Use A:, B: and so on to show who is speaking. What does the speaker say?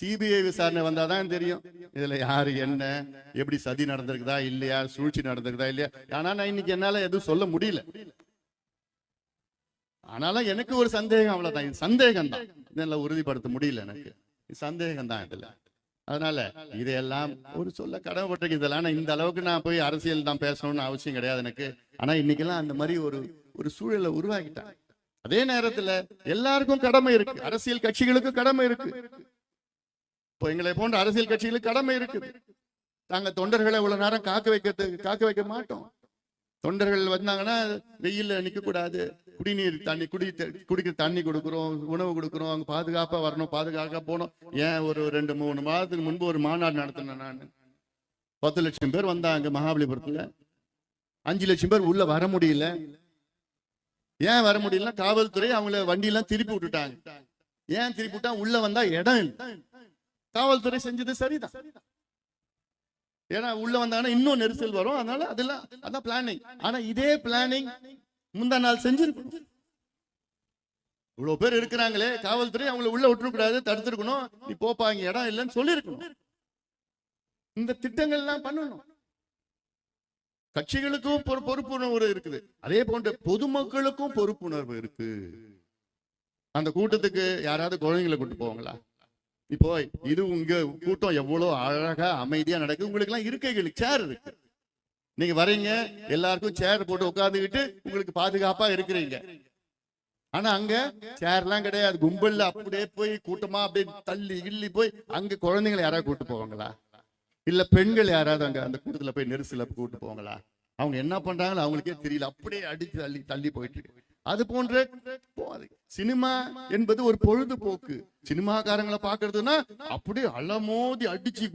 A: CBI விசாரணை வந்தாதான் தெரியும். இதுல யாரு என்ன? எப்படி சதி நடந்திருக்குதா இல்லையா? சூழ்ச்சி நடந்திருக்குதா இல்லையா? ஆனா நான் இன்னைக்கு என்னால எதுவும் சொல்ல முடியல. ஆனாலும் எனக்கு ஒரு சந்தேகம் அவ்வளவுதான். சந்தேகம் தான் இதெல்லாம் உறுதிப்படுத்த முடியல எனக்கு. சந்தேகம் தான் இதுல. அதனால இதையெல்லாம் ஒரு சொல்ல கடமைப்பட்டிருக்கு இதெல்லாம் ஆனா இந்த அளவுக்கு நான் போய் அரசியல் தான் பேசணும்னு அவசியம் கிடையாது எனக்கு. ஆனா இன்னைக்கெல்லாம் அந்த மாதிரி ஒரு ஒரு சூழலை உருவாக்கிட்டாங்க. அதே நேரத்துல எல்லாருக்கும் கடமை இருக்கு. அரசியல் கட்சிகளுக்கும் கடமை இருக்கு. இப்போ எங்களை போன்ற அரசியல் கட்சிகளுக்கு கடமை இருக்குது. நாங்க தொண்டர்களை இவ்வளவு நேரம் காக்க வைக்கிறதுக்கு காக்க வைக்க மாட்டோம். தொண்டர்கள் வந்தாங்கன்னா வெயில்ல நிக்க கூடாது குடிநீர் தண்ணி குடி குடிக்கிற தண்ணி கொடுக்குறோம் உணவு கொடுக்குறோம். அங்க பாதுகாப்பா வரணும் பாதுகாப்பா போகணும். ஏன் ஒரு ரெண்டு மூணு மாதத்துக்கு முன்பு ஒரு மாநாடு நடத்தினேன் நான். பத்து லட்சம் பேர் வந்தாங்க மகாபலிபுரத்துல. அஞ்சு லட்சம் பேர் உள்ள வர முடியல. ஏன் வர முடியல காவல்துறை அவங்கள வண்டியெல்லாம் திருப்பி விட்டுட்டாங்க. ஏன் திருப்பி விட்டா? உள்ள வந்தா இடம் இல்லை. காவல்துறை செஞ்சது சரிதான். ஏன்னா உள்ள வந்தாங்கன்னா இன்னும் நெரிசல் வரும். அதனால அதெல்லாம் அதான் பிளானிங் ஆனா இதே பிளானிங் முந்தா நாள் செஞ்சிருக்கணும். இவ்வளவு பேர் இருக்கிறாங்களே காவல்துறை அவங்கள உள்ள விட்டுறக்கூடாது தடுத்துருக்கணும். நீ போப்பா இங்க இடம் இல்லைன்னு சொல்லியிருக்கணும் இந்த திட்டங்கள் எல்லாம் பண்ணணும். கட்சிகளுக்கும் பொறுப்புணர்வு இருக்குது. அதே போன்ற பொதுமக்களுக்கும் பொறுப்புணர்வு இருக்கு. அந்த கூட்டத்துக்கு யாராவது குழந்தைங்களை கூட்டு போவாங்களா? இப்போ இது உங்க கூட்டம் எவ்வளவு அழகா அமைதியா நடக்குது? உங்களுக்கு எல்லாம் இருக்கைகள் சேர் இருக்கு. நீங்க வரீங்க எல்லாருக்கும் சேர் போட்டு உட்கார்ந்துகிட்டு உங்களுக்கு பாதுகாப்பா இருக்கிறீங்க. ஆனா அங்க சேர்லாம் கிடையாது. கும்பல்ல அப்படியே போய் கூட்டமா அப்படியே தள்ளி கிள்ளி போய் அங்க குழந்தைங்களை யாராவது கூட்டு போவாங்களா? இல்ல பெண்கள் யாராவது அங்க அந்த கூட்டத்துல போய் நெரிசல கூட்டு போவாங்களா? அவங்க என்ன பண்றாங்களோ அவங்களுக்கே தெரியல. அப்படியே அடிச்சு தள்ளி தள்ளி போயிட்டு அது போன்ற சினிமா என்பது ஒரு பொழுதுபோக்கு. சினிமாக்காரங்களை பாக்குறதுன்னா அப்படியே அலமோதி அடிச்சு